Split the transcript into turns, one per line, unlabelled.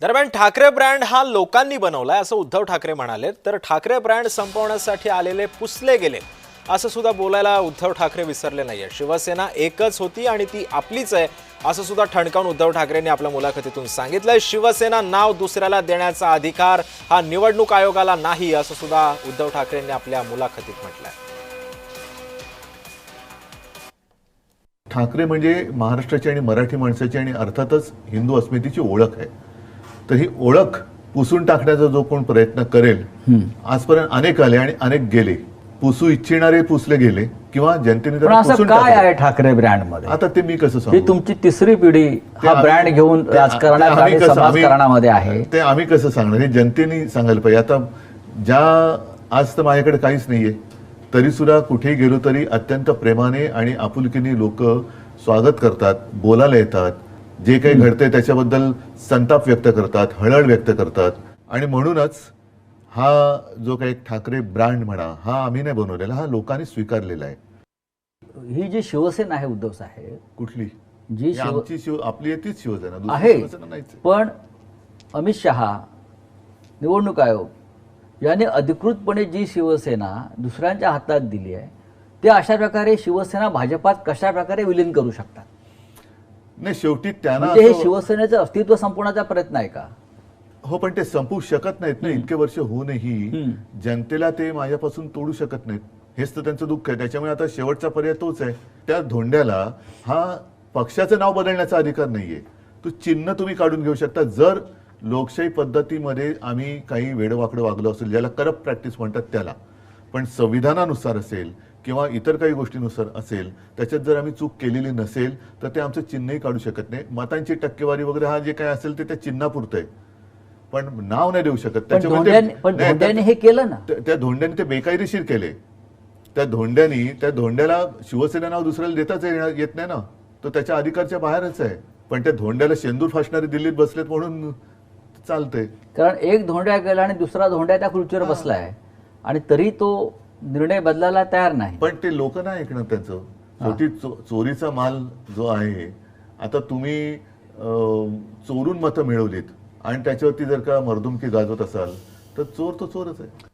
दरम्यान ठाकरे ब्रँड हा लोकांनी बनवलाय असं उद्धव ठाकरे म्हणाले. तर ठाकरे ब्रँड संपवण्यासाठी आलेले पुसले गेले असं सुद्धा बोलायला उद्धव ठाकरे विसरले नाहीये. शिवसेना एकच होती आणि ती आपलीच आहे असं सुद्धा ठणकावून उद्धव ठाकरेंनी आपल्या मुलाखतीतून सांगितलंय. शिवसेना नाव दुसऱ्याला देण्याचा अधिकार हा निवडणूक आयोगाला नाही असं सुद्धा उद्धव ठाकरेंनी आपल्या मुलाखतीत म्हटलंय.
ठाकरे म्हणजे महाराष्ट्राची आणि मराठी माणसाची आणि अर्थातच हिंदू अस्मितेची ओळख आहे. तर ही ओळख पुसून टाकण्याचा जो कोण प्रयत्न करेल आजपर्यंत अनेक आले आणि अनेक गेले. पुसू इच्छिणारे पुसले गेले किंवा जनतेने
असं काय. आहे ठाकरे ब्रँडमध्ये
आता ते मी कसं सांगू?
तुमची तिसरी पिढी हा ब्रँड घेऊन समाजकारणामध्ये आहे.
ते आम्ही कसं सांगणार? हे जनतेने सांगायला पाहिजे. आता ज्या आज तर माझ्याकडे काहीच नाहीये. तरी सुद्धा कुठेही गेलो तरी अत्यंत प्रेमाने आणि आपुलकीने लोक स्वागत करतात बोलायला येतात. जे काही घडतंय त्याच्याबद्दल संताप व्यक्त करतात हळहळ व्यक्त करतात. आणि म्हणूनच हा जो काही ठाकरे ब्रँड म्हणा हा आम्ही नाही बनवलेला हा लोकांनी स्वीकारलेला आहे.
ही जी शिवसेना आहे उद्धव साहेब
कुठली?
जी शिव
आमची शिव आपली आहे. तीच शिवसेना
आहे. पण अमित शहा निवडणूक आयोग यांनी अधिकृतपणे जी शिवसेना दुसऱ्यांच्या हातात दिली आहे ते अशा प्रकारे शिवसेना भाजपात कशा प्रकारे विलीन करू शकतात?
नाही शेवटी त्यांना
म्हणजे हे
असं-
शिवसेनेचं अस्तित्व संपवण्याचा प्रयत्न आहे का?
हो पण ते संपू शकत नाहीत ना इतके वर्ष होऊनही
हम्म.
जनतेला ते माझ्यापासून तोडू शकत नाहीत. हेच तर त्यांचं दुःख आहे. त्याच्यामुळे आता शेवटचा पर्याय तोच आहे. त्या धोंड्याला हा पक्षाचं नाव बदलण्याचा अधिकार नाहीये. तो चिन्ह तुम्ही काढून घेऊ शकता. जर लोकशाही पद्धतीमध्ये आम्ही काही वेडवाकडं वागलो असेल ज्याला करप्ट प्रॅक्टिस म्हणतात त्याला पण संविधानानुसार असेल किंवा इतर काही गोष्टीनुसार असेल त्याच्यात जर आम्ही चूक केलेली नसेल तर ते आमचं चिन्हही काढू शकत नाही. मतांची टक्केवारी वगैरे हा जे काही असेल ते त्या चिन्हापुरतं आहे पण नाव नाही देऊ शकत.
पण
त्याच्यामुळे ते-
धोंड्याने पण
नाही,
धोंड्याने
त्या-
हे केलं ना.
त्या- धोंड्याने ते बेकायदेशीर केले. त्या धोंड्यानी त्या धोंड्याला शिवसेना नाव दुसऱ्याला देताच येत नाही ना. तो त्याच्या अधिकारच्या बाहेरच आहे. पण त्या धोंड्याला शेंदूर फासणारे दिल्लीत बसलेत म्हणून चालतंय.
कारण एक धोंड्या गेला आणि दुसरा धोंड्या त्या खुर्चीवर बसलाय. आणि तरी तो निर्णय बदलायला तयार नाही.
पण ते लोक नाही ऐकणार त्यांचं. शेवटी चो- चोरीचा माल जो आहे आता तुम्ही चोरून मतं मिळवलीत आणि त्याच्यावरती जर का मर्दुमकी गाजवत असाल तर चोर तो चोरच आहे.